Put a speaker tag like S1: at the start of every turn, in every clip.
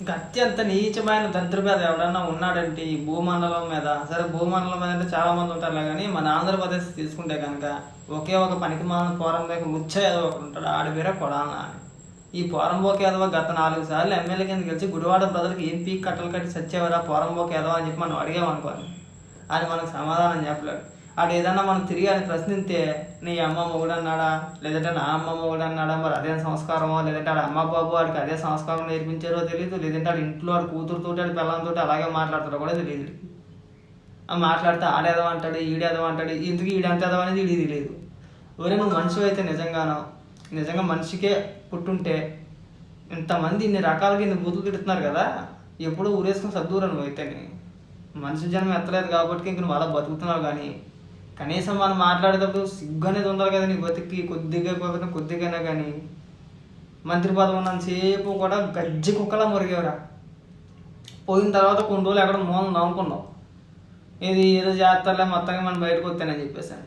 S1: ఇంకా అత్యంత నీచమైన దరిద్ర మీద ఎవడన్నా ఉన్నాడంటే ఈ భూమండలం మీద? సరే భూమండలం మీద అంటే చాలా మంది ఉంటారులే కానీ మన ఆంధ్రప్రదేశ్ తీసుకుంటే కనుక ఒకే ఒక పనికి మాన పోరం లేక ముచ్చ ఏదో ఒకడు ఉంటాడు ఆడి పేరే కొడాల ఈ పోరంబోకి యాదవ గత నాలుగు సార్లు ఎమ్మెల్యే కింద గెలిచి గుడివాడ ప్రజలకు ఏం పీక్ కట్టలు కట్టి సచ్చేవారా పోరంబోకి యాదవ అని చెప్పి మనం అడిగామనుకోని అని మనకు సమాధానం చెప్పలేదు ఆడు ఏదన్నా మనం తిరిగి అని ప్రశ్నిస్తే నీ అమ్మ మొగుడు అన్నాడా లేదంటే నా అమ్మ కూడా అన్నాడా మరి అదే సంస్కారమో? లేదంటే ఆడ అమ్మ బాబు వాడికి అదే సంస్కారం నేర్పించారో తెలియదు లేదంటే ఆడు ఇంట్లో వాడు కూతురుతో ఆడ పిల్లలతో అలాగే మాట్లాడతారో కూడా తెలియదు ఆ మాట్లాడితే ఆడేదో అంటాడు ఈడేదో అంటాడు ఇందుకు ఈడంతేదో అనేది ఈడి తెలియదు ఒరే నువ్వు మనిషి అయితే నిజంగానో నిజంగా మనిషికే పుట్టుంటే ఇంతమంది ఇన్ని రకాలుగా ఇన్ని బూతులు తిడుతున్నారు కదా ఎప్పుడూ ఊరేసుకుని సర్దూరు నువ్వు అయితే మనిషి జన్మ ఎత్తలేదు కాబట్టి ఇంక నువ్వు అలా బతుకుతున్నావు కానీ కనీసం మనం మాట్లాడేటప్పుడు సిగ్గు అనేది ఉండాలి కదా నీ బతికి కొద్దిగా కాకపోతే కొద్దిగానే కానీ. మంత్రి పదవి ఉన్నంతసేపు కూడా గజ్జి కుక్కలా మురిగేవరా. పోయిన తర్వాత కొన్ని రోజులు ఎక్కడ మూలం నవ్వుకున్నావు ఇది ఏదో జాతరలే మొత్తంగా మనం బయటకు వస్తానని చెప్పేసాను.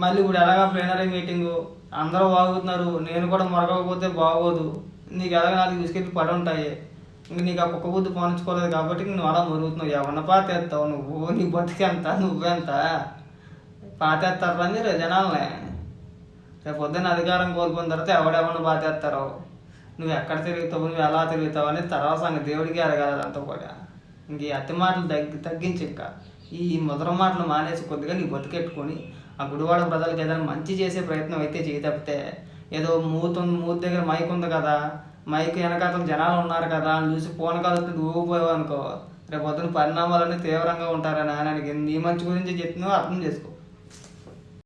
S1: మళ్ళీ ఇప్పుడు ఎలాగా ప్లేనరీ మీటింగు అందరూ బాగుతున్నారు. నేను కూడా మొరగకపోతే బాగోదు. నీకు ఎలాగ నాలుగు తీసుకెళ్ళి పడి ఉంటాయి ఇంక నీకు ఆ కుక్క బుద్ధి పోనించుకోలేదు కాబట్టి నువ్వు అలా మురుగుతున్నావు. ఎవరిన పాతేస్తావు? నువ్వు నీ బతికెంత నువ్వెంత? పాతేస్తారు అని జనాలనే. రేపు పొద్దున్న అధికారం కోల్పోయిన తర్వాత ఎవడెవరిని పాతేస్తారో నువ్వు ఎక్కడ తిరుగుతావు నువ్వు ఎలా తిరుగుతావు అనేది తర్వాత సంగతి. దేవుడికి అడగాలి అంతా కూడా. ఇంక ఈ అతి మాటలు తగ్గి తగ్గించి ఇంకా. ఈ ముద్ర మాటలు మానేసి కొద్దిగా నీ బతికెట్టుకొని ఆ గుడివాడ ప్రజలకు ఏదైనా మంచి చేసే ప్రయత్నం అయితే చేయి తప్పితే ఏదో మూతు మూతు దగ్గర మైక్ ఉంది కదా. మైక్ వెనకాతలు జనాలు ఉన్నారు కదా. అని చూసి ఫోన్ కాల్ వస్తే ఊగిపోయావు అనుకో రేపు పొద్దున పరిణామాలన్నీ తీవ్రంగా ఉంటారని. ఆయనకి నీ మంచి గురించి చెప్తున్నావు అర్థం చేసుకో.